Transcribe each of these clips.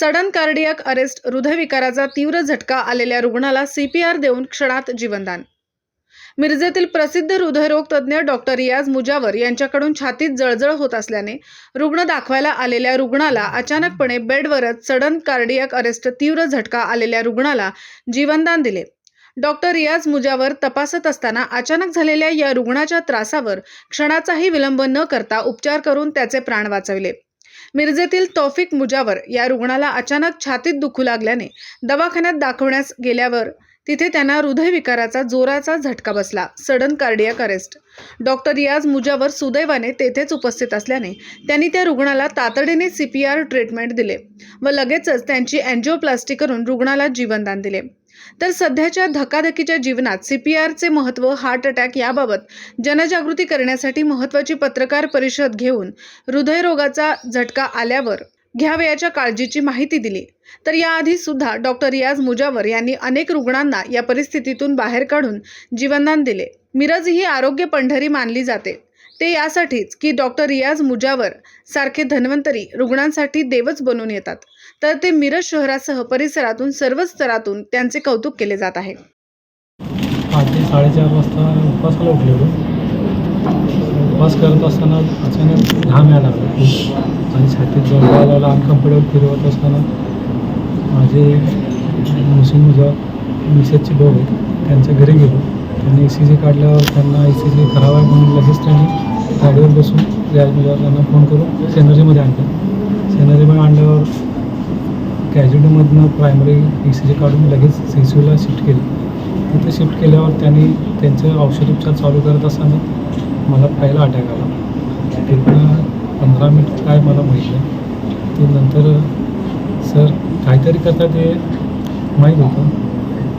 Sudden cardiac arrest हृदयविकाराचा तीव्र झटका आलेल्या रुग्णाला सीपीआर देऊन क्षणात जीवनदान. मिरजेतील प्रसिद्ध हृदयरोग तज्ज्ञ डॉक्टर रियाज मुजावर यांच्याकडून छातीत जळजळ होत असल्याने रुग्ण दाखवायला आलेल्या रुग्णाला अचानकपणे बेडवरच सडन कार्डियक अरेस्ट तीव्र झटका आलेल्या रुग्णाला जीवनदान दिले. डॉक्टर रियाज मुजावर तपासत असताना अचानक झालेल्या या रुग्णाच्या त्रासावर क्षणाचाही विलंब न करता उपचार करून त्याचे प्राण वाचविले. मिरजेतील तौफिक मुजावर या रुग्णाला अचानक छातीत दुखू लागल्याने दवाखान्यात दाखवण्यास गेल्यावर तिथे त्यांना हृदयविकाराचा जोराचा झटका बसला. Sudden cardiac arrest. डॉक्टर रियाज मुजावर सुदैवाने तेथेच उपस्थित असल्याने त्यांनी त्या रुग्णाला तातडीने सी पी आर ट्रीटमेंट दिले व लगेचच त्यांची अँजिओप्लास्टी करून रुग्णाला जीवनदान दिले. तर सध्याच्या धकाधकीच्या जीवनात सी पी आरचे महत्त्व हार्ट अटॅक याबाबत जनजागृती करण्यासाठी महत्त्वाची पत्रकार परिषद घेऊन हृदयरोगाचा झटका आल्यावर घ्यावयाच्या काळजीची माहिती दिली. तर याआधी सुद्धा डॉक्टर रियाज मुजावर यांनी अनेक रुग्णांना या परिस्थितीतून बाहेर काढून जीवनदान दिले. मिरज ही आरोग्य पंढरी मानली जाते. ते यासाठीच की डॉक्टर रियाज मुजावर सारखे धन्वंतरी रुग्णांसाठी देवच बनून येतात. तर ते मिरज शहरासह परिसरातून सर्वच स्तरातून त्यांचे कौतुक केले जात आहे. पहाटे साडेचार वाजता उपवासाला उठलेलो. उपवास करत असताना अचानक घाम यायला लागला. आणि छातीत जवळ लागला. अनकम्फर्टेबल फिरवत असताना माझे मुस्लिम मुजा मिसेसचे भाऊ आहेत त्यांच्या घरी गेलो. त्यांनी ए सी जी काढल्यावर त्यांना ए सी जी करावं आहे म्हणून लगेच त्यांनी गाडीवर बसून रियाज त्यांना फोन करून सेनरीमध्ये आणलं. सेनरीमध्ये आणल्यावर कॅज्युटीमधनं प्रायमरी ई सी जी काढून लगेच सी सी यूला शिफ्ट केली. तिथे शिफ्ट केल्यावर त्यांनी त्यांचे औषधोपचार चालू करत असताना मला पहिला अटॅक आला. तिथनं पंधरा मिनिट काय मला माहीत नाही. ते नंतर सर काहीतरी करता ते माहीत होतं.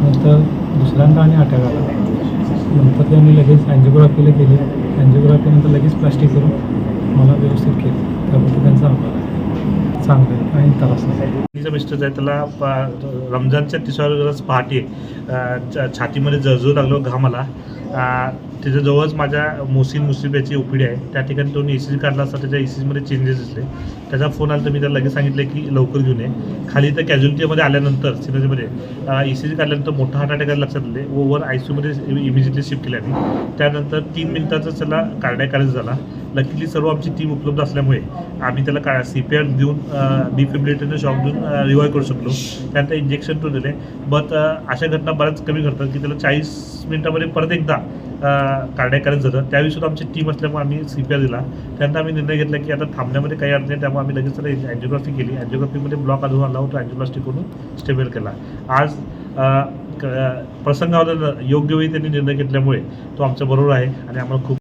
नंतर दुसऱ्यांदा आणि अटॅक आला. नंतर त्यांनी लगेच अँजिओग्राफीला गेले. अँजिओग्राफीनंतर लगेच प्लास्टिक करून मला व्यवस्थित केलं. त्याबद्दल त्यांचा आभार. आहे चांगलं आहे त्रास नाही. मिस्टर आहे त्याला प- रमजानच्या तिसऱ्या दिवस पहाटे छातीमध्ये जळजळू लागलो घाम आला त्याच्याजवळच माझ्या मोसीन मुसीब याची ओपीडी आहे. त्या ठिकाणी तो ए सी जी काढला असता त्याच्या ए सी जीमध्ये चेंजेस दिसले. त्याचा फोन आला तर मी त्याला लगेच सांगितलं की लवकर घेऊन ये. खाली तर कॅज्युलिटीमध्ये आल्यानंतर सिनर्जीमध्ये ए सी जी काढल्यानंतर मोठा हार्ट अटॅक लक्षात आले. ओवर आय सी यूमध्ये इमिजिएटली शिफ्ट केल्याने त्यानंतर तीन मिनिटाचा त्याला कार्डियाक झाला. लकीली सर्व आमची टीम उपलब्ध असल्यामुळे आम्ही त्याला का सी पी आर देऊन डिफिबिलिटीने शॉक देऊन रिवाईव्ह करू शकलो. त्यानंतर इंजेक्शन तो दिले. बट अशा घटना बऱ्याच कमी घडतात की त्याला चाळीस मिनिटामध्ये परत एकदा कार्डियाक अरेस्ट झालं. त्यावेळी सुद्धा आमची टीम असल्यामुळे आम्ही सी पी आर दिला. त्यानंतर आम्ही निर्णय घेतला की आता थांबण्यामध्ये काही अडचण नाही. त्यामुळे आम्ही लगेच त्याला अँजिओग्राफी केली. अँजिओग्राफीमध्ये ब्लॉक आढळून आला होता. अँजिओप्लास्टिक करून स्टेबल केला. आज क- प्रसंगावर योग्य वेळी त्यांनी निर्णय घेतल्यामुळे तो आमच्याबरोबर आहे आणि आम्हाला खूप